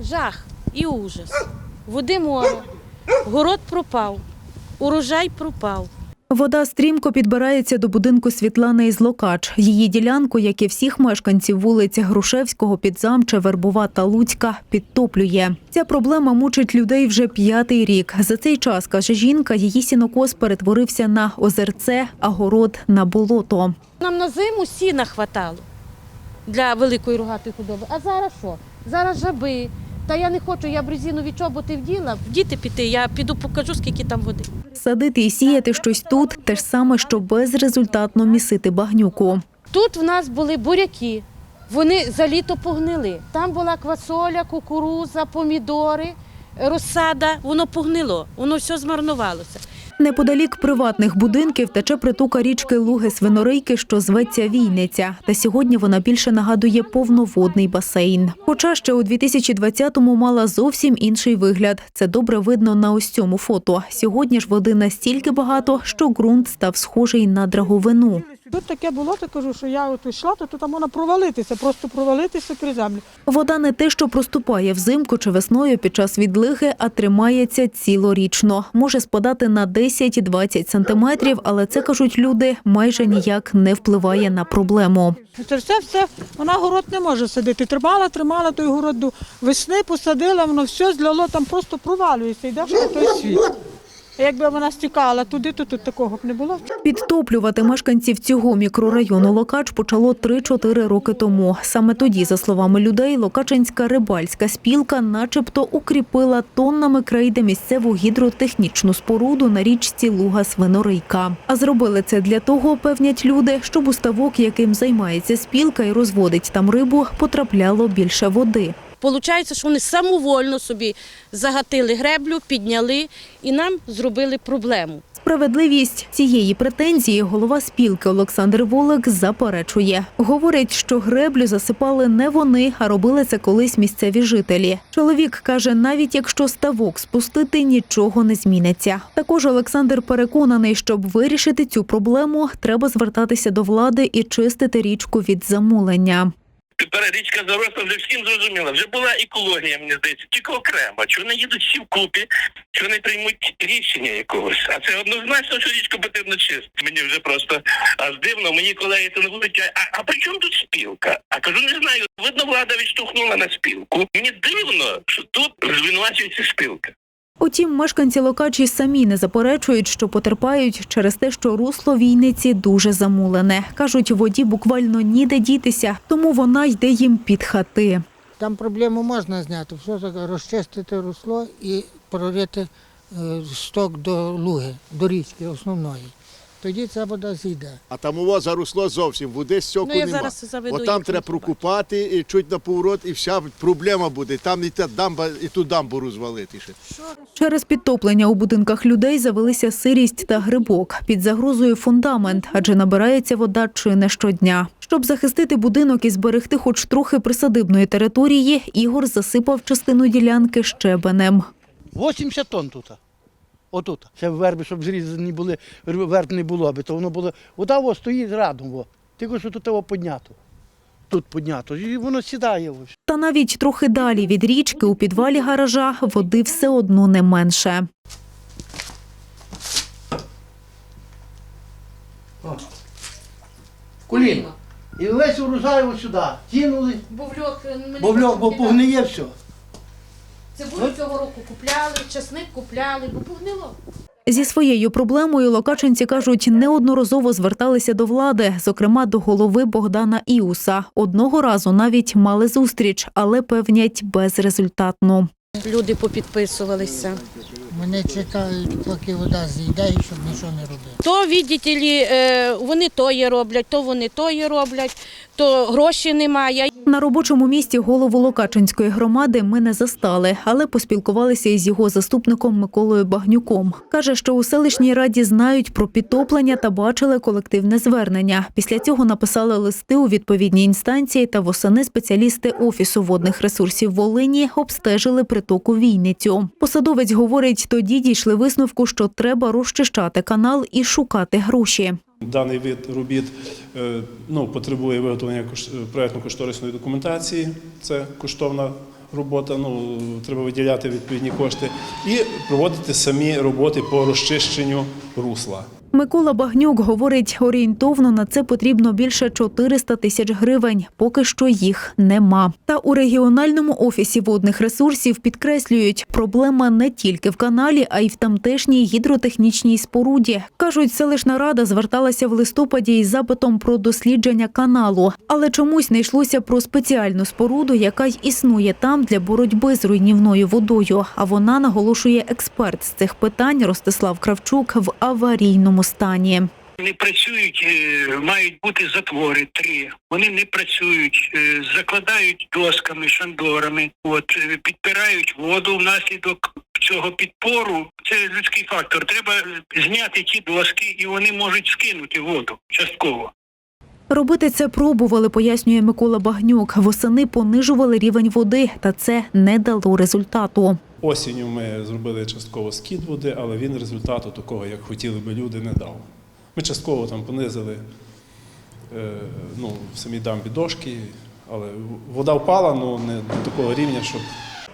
Жах і ужас. Води море, город пропав, урожай пропав. Вода стрімко підбирається до будинку Світлани із Локач. Її ділянку, як і всіх мешканців вулиць Грушевського, Підзамча, Вербова та Луцька, підтоплює. Ця проблема мучить людей вже п'ятий рік. За цей час, каже жінка, її сінокос перетворився на озерце, а город на болото. Нам на зиму сіна хватало для великої рогатої худоби. А зараз що? Зараз жаби. Та я не хочу, я б резинові чоботи вділа. В діти піти, я піду покажу, скільки там води. Садити і сіяти щось тут те ж саме, що безрезультатно місити багнюку. Тут в нас були буряки. Вони за літо погнили. Там була квасоля, кукуруза, помідори, розсада. Воно погнило, воно все змарнувалося. Неподалік приватних будинків тече притука річки Луги Свинорийки, що зветься Війниця. Та сьогодні вона більше нагадує повноводний басейн. Хоча ще у 2020-му мала зовсім інший вигляд. Це добре видно на ось цьому фото. Сьогодні ж води настільки багато, що ґрунт став схожий на драговину. Тут таке було, то кажу, що я от йшла, то тут можна провалитися, просто провалитися крізь землю. Вода не те, що проступає взимку чи весною під час відлиги, а тримається цілорічно. Може спадати на 10-20 сантиметрів, але це кажуть люди майже ніяк не впливає на проблему. Це все, все, вона город не може садити. Тримала, тримала той город до весни, посадила, воно все зляло, там просто провалюється, йдеш на той світ. Якби вона стікала туди, то тут такого б не було. Підтоплювати мешканців цього мікрорайону Локач почало 3-4 роки тому. Саме тоді, за словами людей, Локачинська рибальська спілка начебто укріпила тоннами крейди місцеву гідротехнічну споруду на річці Луга Свинорийка. А зробили це для того, певнять люди, щоб у ставок, яким займається спілка і розводить там рибу, потрапляло більше води. Получається, що вони самовольно собі загатили греблю, підняли і нам зробили проблему. Справедливість цієї претензії голова спілки Олександр Волик заперечує. Говорить, що греблю засипали не вони, а робили це колись місцеві жителі. Чоловік каже, навіть якщо ставок спустити, нічого не зміниться. Також Олександр переконаний, щоб вирішити цю проблему, треба звертатися до влади і чистити річку від замулення. Тепер річка заросла вже всім зрозуміла. Вже була екологія, мені здається, тільки окремо. Чого не їдуть всі вкупі, чого не приймуть рішення якогось. А це однозначно, що річку потрібно чистити. Мені вже просто аж дивно. Мені колеги це не будуть. А, а при чому тут спілка? А кажу, не знаю. Видно, влада відштовхнула на спілку. Мені дивно, що тут звинувачується спілка. Утім, мешканці Локачі самі не заперечують, що потерпають через те, що русло війниці дуже замулене. Кажуть, воді буквально ніде дітися, тому вона йде їм під хати. Там проблему можна зняти, все розчистити русло і прорити е, сток до луги, до річки основної. Тоді ця вода зійде. А там у вас заросло зовсім, води стьоку Ну, я нема. зараз заведу От там їх, треба прокупати і чуть на поворот, і вся проблема буде. Там і та дамба, і ту дамбу розвалити ще. Через підтоплення у будинках людей завелися сирість та грибок. Під загрозою фундамент, адже набирається вода чи не щодня. Щоб захистити будинок і зберегти хоч трохи присадибної території, Ігор засипав частину ділянки щебенем. 80 тонн тут. Отут. Ще верби, щоб зрізані були, верб не було би, то воно було. Вода во стоїть радом, во. тільки що тут його піднято. Тут піднято. І воно сідає. Ось. Та навіть трохи далі від річки у підвалі гаража води все одно не менше. Коліно. І весь урожай ось сюди. Кинули, Бовльок, бо вльох, бо погниє все. Цибулю цього року купляли, часник купляли, бо погнило. Зі своєю проблемою локачинці кажуть, неодноразово зверталися до влади, зокрема до голови Богдана Іуса. Одного разу навіть мали зустріч, але певнять безрезультатно. Люди попідписувалися. Вони чекають, поки вода зійде, і щоб нічого не робити. То, видите лі, е, вони тоє роблять, то вони тоє роблять, то гроші немає. На робочому місці голову Локачинської громади ми не застали, але поспілкувалися із його заступником Миколою Багнюком. Каже, що у селищній раді знають про підтоплення та бачили колективне звернення. Після цього написали листи у відповідні інстанції та восени спеціалісти Офісу водних ресурсів Волині обстежили притоку Війницю. Посадовець говорить, тоді дійшли висновку, що треба розчищати канал і шукати гроші. Даний вид робіт е, ну, потребує виготовлення е, проектно-кошторисної документації. Це коштовна робота, ну треба виділяти відповідні кошти, і проводити самі роботи по розчищенню русла. Микола Багнюк говорить, орієнтовно на це потрібно більше 400 тисяч гривень. Поки що їх нема. Та у регіональному офісі водних ресурсів підкреслюють, проблема не тільки в каналі, а й в тамтешній гідротехнічній споруді. кажуть, селищна рада зверталася в листопаді із запитом про дослідження каналу, але чомусь не йшлося про спеціальну споруду, яка й існує там для боротьби з руйнівною водою. А вона наголошує експерт з цих питань Ростислав Кравчук в аварійному стані. Не працюють, е, мають бути затвори три. Вони не працюють, е, закладають досками, шандорами. От е, підпирають воду внаслідок цього підпору. Це людський фактор. Треба зняти ті доски, і вони можуть скинути воду частково. Робити це пробували, пояснює Микола Багнюк. Восени понижували рівень води, та це не дало результату. Осінню ми зробили частково скид води, але він результату такого, як хотіли би люди, не дав. Ми частково там понизили е, ну, в самій дамбі дошки, але вода впала, але не до такого рівня, щоб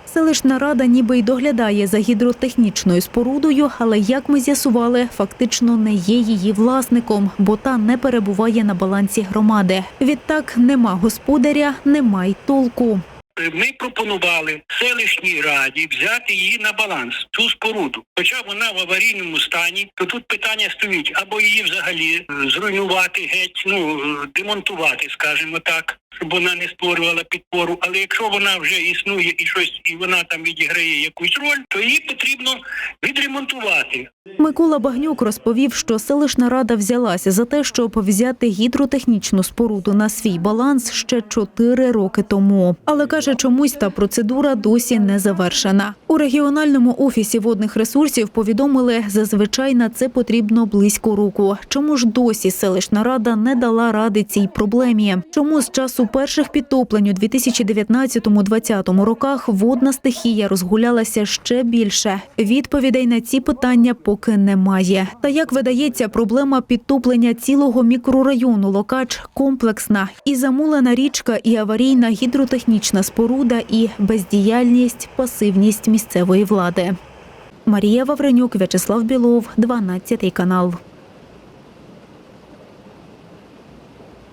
Селищна рада ніби й доглядає за гідротехнічною спорудою, але як ми з'ясували, фактично не є її власником, бо та не перебуває на балансі громади. Відтак нема господаря, нема й толку. Е, Ми пропонували селищній раді взяти її на баланс, цю споруду. Хоча вона в аварійному стані, то тут питання стоїть або її взагалі е, зруйнувати геть, ну е, демонтувати, скажімо так, щоб вона не створювала підпору. Але якщо вона вже існує і щось, і вона там відіграє якусь роль, то її потрібно відремонтувати. Микола Багнюк розповів, що селищна рада взялася за те, щоб взяти гідротехнічну споруду на свій баланс ще чотири роки тому. Але каже, чомусь та процедура досі не завершена. У регіональному офісі водних ресурсів повідомили, зазвичай на це потрібно близько року. Чому ж досі селищна рада не дала ради цій проблемі? Чому з часу перших підтоплень у 2019-2020 роках водна стихія розгулялася ще більше? Відповідей на ці питання поки немає. Та як видається, проблема підтоплення цілого мікрорайону Локач комплексна і замулена річка, і аварійна гідротехнічна споруда, і бездіяльність, пасивність місцевої влади. Марія Вавренюк, В'ячеслав Білов, 12 канал.